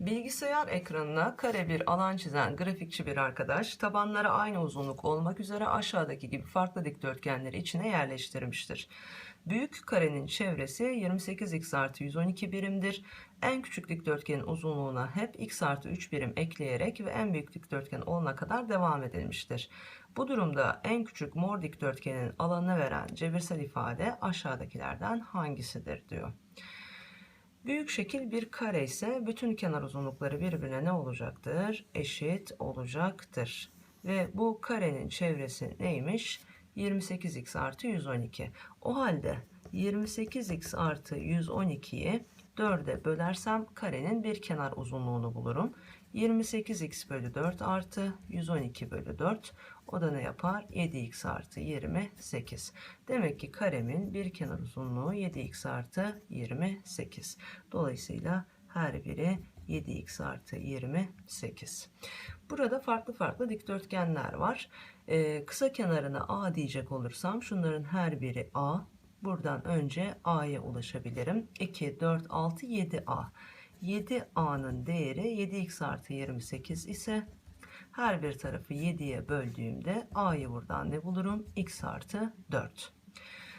Bilgisayar ekranına kare bir alan çizen grafikçi bir arkadaş tabanları aynı uzunluk olmak üzere aşağıdaki gibi farklı dikdörtgenleri içine yerleştirmiştir. Büyük karenin çevresi 28x artı 112 birimdir. En küçük dikdörtgenin uzunluğuna hep x artı 3 birim ekleyerek ve en büyük dikdörtgen olana kadar devam edilmiştir. Bu durumda en küçük mor dikdörtgenin alanını veren cebirsel ifade aşağıdakilerden hangisidir diyor. Büyük şekil bir kare ise bütün kenar uzunlukları birbirine ne olacaktır? Eşit olacaktır. Ve bu karenin çevresi neymiş? 28x artı 112. O halde 28x artı 112'yi 4'e bölersem karenin bir kenar uzunluğunu bulurum. 28x bölü 4 artı 112 bölü 4 o da ne yapar? 7x artı 28. Demek ki karemin bir kenar uzunluğu 7x artı 28. Dolayısıyla her biri 7x artı 28. Burada farklı farklı dikdörtgenler var. Ee, kısa kenarına A diyecek olursam şunların her biri A. Buradan önce A'ya ulaşabilirim. 2, 4, 6, 7A. 7A'nın değeri 7x artı 28 ise her bir tarafı 7'ye böldüğümde A'yı buradan ne bulurum? x artı 4.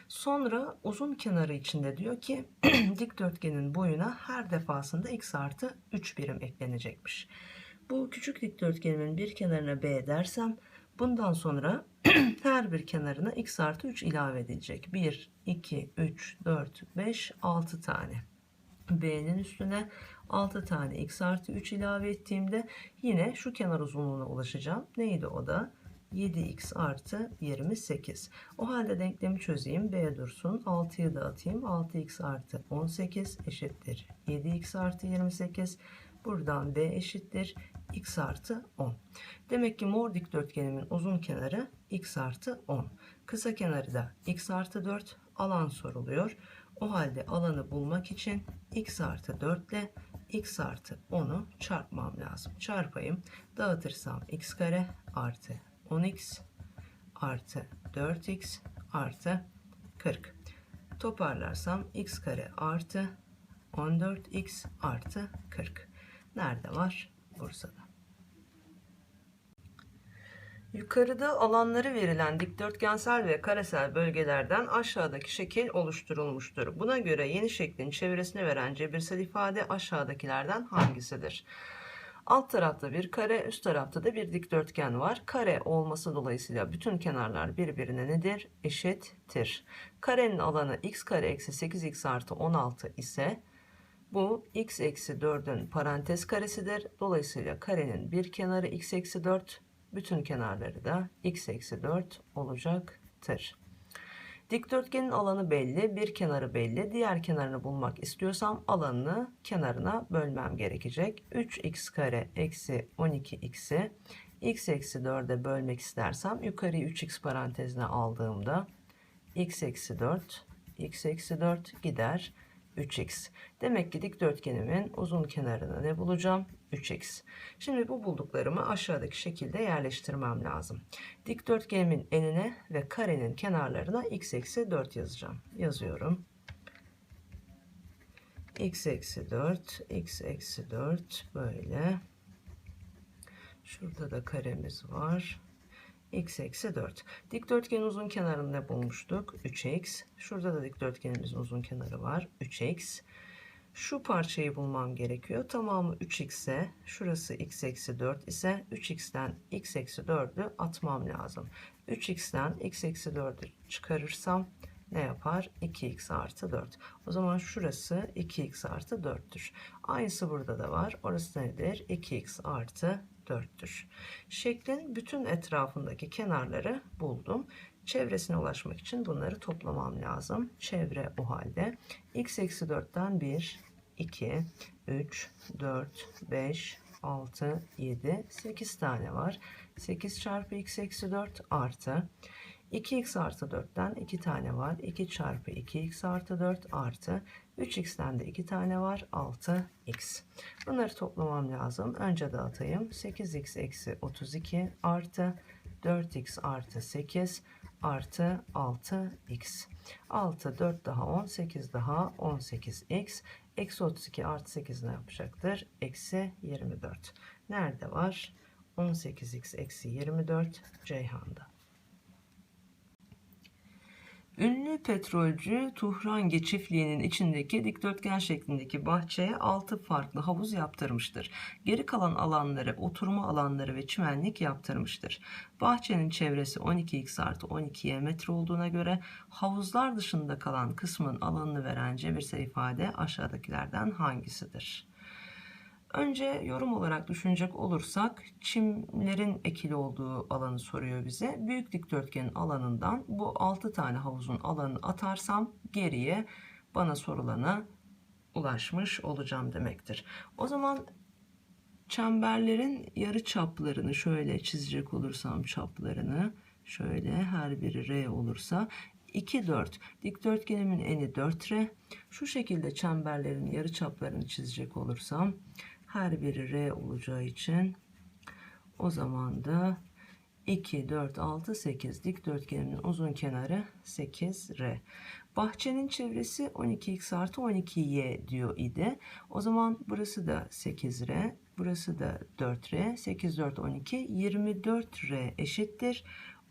Sonra uzun kenarı içinde diyor ki dikdörtgenin boyuna her defasında x artı 3 birim eklenecekmiş. Bu küçük dikdörtgenimin bir kenarına b dersem bundan sonra her bir kenarına x artı 3 ilave edilecek. 1, 2, 3, 4, 5, 6 tane. B'nin üstüne 6 tane x artı 3 ilave ettiğimde yine şu kenar uzunluğuna ulaşacağım. Neydi o da? 7x artı 28. O halde denklemi çözeyim. B dursun. 6'yı da atayım. 6x artı 18 eşittir. 7x artı 28. Buradan B eşittir. x artı 10. Demek ki mor dikdörtgenimin uzun kenarı x artı 10. Kısa kenarı da x artı 4 alan soruluyor. O halde alanı bulmak için x artı 4 ile x artı 10'u çarpmam lazım. Çarpayım. Dağıtırsam x kare artı 10x artı 4x artı 40. Toparlarsam x kare artı 14x artı 40. Nerede var? Bursa'da. Yukarıda alanları verilen dikdörtgensel ve karesel bölgelerden aşağıdaki şekil oluşturulmuştur. Buna göre yeni şeklin çevresini veren cebirsel ifade aşağıdakilerden hangisidir? Alt tarafta bir kare, üst tarafta da bir dikdörtgen var. Kare olması dolayısıyla bütün kenarlar birbirine nedir? Eşittir. Karenin alanı x kare eksi 8x artı 16 ise bu x eksi 4'ün parantez karesidir. Dolayısıyla karenin bir kenarı x eksi 4, bütün kenarları da x eksi 4 olacaktır. Dikdörtgenin alanı belli, bir kenarı belli. Diğer kenarını bulmak istiyorsam alanını kenarına bölmem gerekecek. 3x kare eksi 12x'i x eksi 4'e bölmek istersem yukarıyı 3x parantezine aldığımda x eksi 4, x eksi 4 gider 3x. Demek ki dikdörtgenimin uzun kenarını ne bulacağım? 3x. Şimdi bu bulduklarımı aşağıdaki şekilde yerleştirmem lazım. Dikdörtgenimin enine ve karenin kenarlarına x eksi 4 yazacağım. Yazıyorum. x eksi 4, x eksi 4 böyle. Şurada da karemiz var x eksi 4. Dikdörtgenin uzun kenarını ne bulmuştuk? 3x. Şurada da dikdörtgenimizin uzun kenarı var. 3x. Şu parçayı bulmam gerekiyor. Tamamı 3x ise şurası x eksi 4 ise 3x'ten x eksi 4'ü atmam lazım. 3x'ten x eksi 4'ü çıkarırsam ne yapar? 2x artı 4. O zaman şurası 2x artı 4'tür. Aynısı burada da var. Orası nedir? 2x artı 4'tür. Şeklin bütün etrafındaki kenarları buldum. Çevresine ulaşmak için bunları toplamam lazım. Çevre o halde. x eksi 4'ten 1, 2, 3, 4, 5, 6, 7, 8 tane var. 8 çarpı x eksi 4 artı 2x artı 4'ten 2 tane var. 2 çarpı 2x artı 4 artı 3x'ten de 2 tane var. 6x. Bunları toplamam lazım. Önce dağıtayım. 8x eksi 32 artı 4x artı 8 artı 6x. 6, 4 daha 10, 8 daha 18x. Eksi 32 artı 8 ne yapacaktır? Eksi 24. Nerede var? 18x eksi 24 Ceyhan'da. Ünlü petrolcü Tuhrangi çiftliğinin içindeki dikdörtgen şeklindeki bahçeye 6 farklı havuz yaptırmıştır. Geri kalan alanları oturma alanları ve çimenlik yaptırmıştır. Bahçenin çevresi 12x artı 12y metre olduğuna göre havuzlar dışında kalan kısmın alanını veren cebirsel ifade aşağıdakilerden hangisidir? Önce yorum olarak düşünecek olursak çimlerin ekili olduğu alanı soruyor bize. Büyük dikdörtgenin alanından bu 6 tane havuzun alanını atarsam geriye bana sorulana ulaşmış olacağım demektir. O zaman çemberlerin yarı çaplarını şöyle çizecek olursam çaplarını şöyle her biri R olursa 2 4 dikdörtgenimin eni 4R şu şekilde çemberlerin yarı çaplarını çizecek olursam her biri R olacağı için o zaman da 2, 4, 6, 8 dikdörtgenin uzun kenarı 8R. Bahçenin çevresi 12x artı 12y diyor idi. O zaman burası da 8R, burası da 4R, 8, 4, 12, 24R eşittir.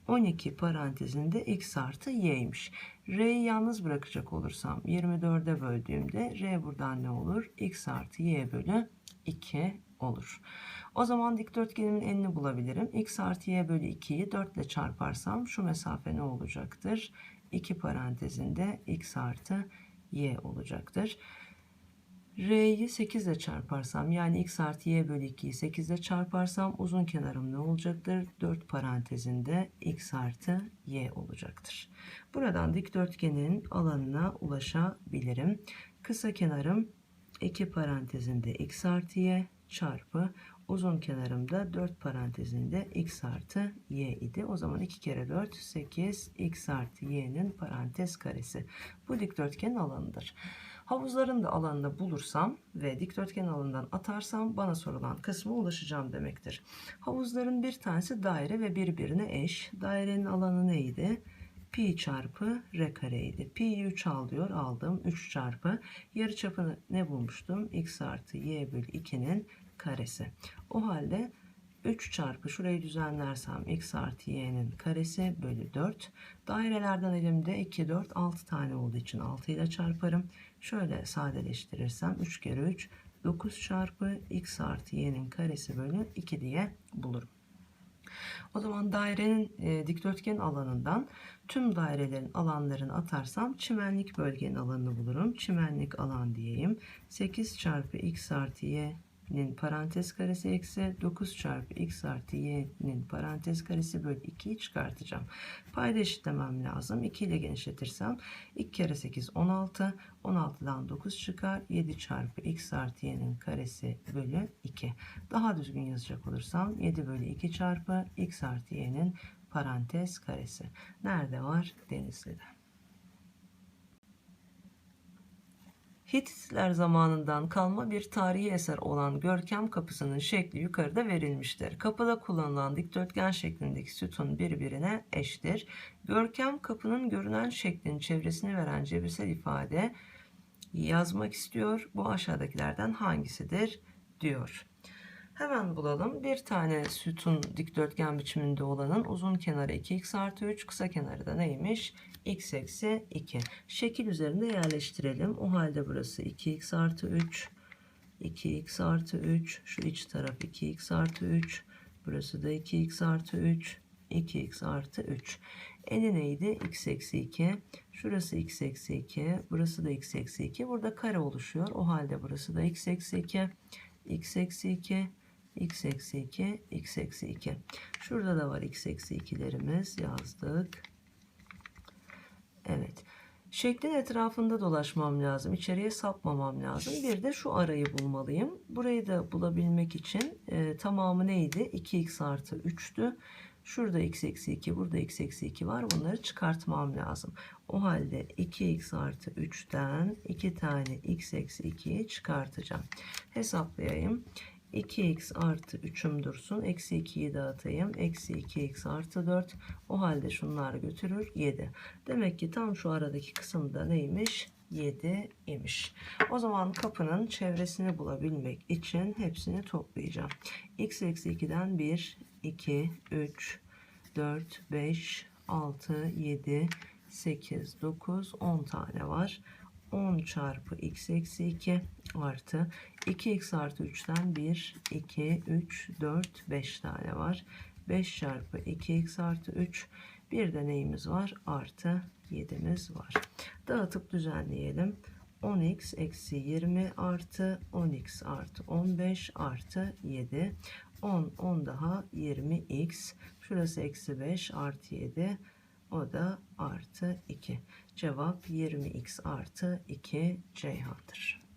12 parantezinde x artı y'ymiş. R'yi yalnız bırakacak olursam 24'e böldüğümde R buradan ne olur? x artı y bölü 2 olur. O zaman dikdörtgenimin enini bulabilirim. x artı y bölü 2'yi 4 ile çarparsam şu mesafe ne olacaktır? 2 parantezinde x artı y olacaktır. R'yi 8 ile çarparsam yani x artı y bölü 2'yi 8 ile çarparsam uzun kenarım ne olacaktır? 4 parantezinde x artı y olacaktır. Buradan dikdörtgenin alanına ulaşabilirim. Kısa kenarım 2 parantezinde x artı y çarpı uzun kenarımda 4 parantezinde x artı y idi. O zaman 2 kere 4 8 x artı y'nin parantez karesi. Bu dikdörtgenin alanıdır. Havuzların da alanını bulursam ve dikdörtgen alanından atarsam bana sorulan kısma ulaşacağım demektir. Havuzların bir tanesi daire ve birbirine eş. Dairenin alanı neydi? Pi çarpı r kareydi. Pi'yi 3 al diyor. Aldım. 3 çarpı. Yarı çapını ne bulmuştum? x artı y bölü 2'nin karesi. O halde 3 çarpı şurayı düzenlersem x artı y'nin karesi bölü 4. Dairelerden elimde 2, 4, 6 tane olduğu için 6 ile çarparım. Şöyle sadeleştirirsem 3 kere 3 9 çarpı x artı y'nin karesi bölü 2 diye bulurum. O zaman dairenin e, dikdörtgen alanından tüm dairelerin alanlarını atarsam çimenlik bölgenin alanını bulurum. Çimenlik alan diyeyim. 8 çarpı x artı y nin parantez karesi eksi 9 çarpı x artı y'nin parantez karesi bölü 2'yi çıkartacağım. Payda eşitlemem lazım. 2 ile genişletirsem 2 kere 8 16. 16'dan 9 çıkar. 7 çarpı x artı y'nin karesi bölü 2. Daha düzgün yazacak olursam 7 bölü 2 çarpı x artı y'nin parantez karesi. Nerede var? Denizli'de. Hititler zamanından kalma bir tarihi eser olan Görkem kapısının şekli yukarıda verilmiştir. Kapıda kullanılan dikdörtgen şeklindeki sütun birbirine eştir. Görkem kapının görünen şeklin çevresini veren cebirsel ifade yazmak istiyor. Bu aşağıdakilerden hangisidir diyor. Hemen bulalım. Bir tane sütun dikdörtgen biçiminde olanın uzun kenarı 2x artı 3, kısa kenarı da neymiş? x eksi 2. Şekil üzerinde yerleştirelim. O halde burası 2x artı 3, 2x artı 3, şu iç taraf 2x artı 3, burası da 2x artı 3, 2x artı 3. Eni neydi? x eksi 2. Şurası x eksi 2. Burası da x eksi 2. Burada kare oluşuyor. O halde burası da x eksi 2. x eksi 2 x eksi 2, x eksi 2. Şurada da var x eksi 2'lerimiz yazdık. Evet. Şeklin etrafında dolaşmam lazım. İçeriye sapmamam lazım. Bir de şu arayı bulmalıyım. Burayı da bulabilmek için e, tamamı neydi? 2x artı 3'tü. Şurada x eksi 2, burada x eksi 2 var. Bunları çıkartmam lazım. O halde 2x artı 3'ten 2 tane x eksi 2'yi çıkartacağım. Hesaplayayım. 2x artı 3'üm dursun. Eksi 2'yi dağıtayım. Eksi 2x artı 4. O halde şunlar götürür 7. Demek ki tam şu aradaki kısımda neymiş? 7 imiş. O zaman kapının çevresini bulabilmek için hepsini toplayacağım. x eksi 2'den 1, 2, 3, 4, 5, 6, 7, 8, 9, 10 tane var. 10 çarpı x eksi 2 artı 2x artı 3'ten 1, 2, 3, 4, 5 tane var. 5 çarpı 2x artı 3. Bir de neyimiz var? Artı 7'miz var. Dağıtıp düzenleyelim. 10x eksi 20 artı 10x artı 15 artı 7. 10, 10 daha 20x. Şurası eksi 5 artı 7. O da artı 2. Cevap 20x artı 2 Ceyhan'dır.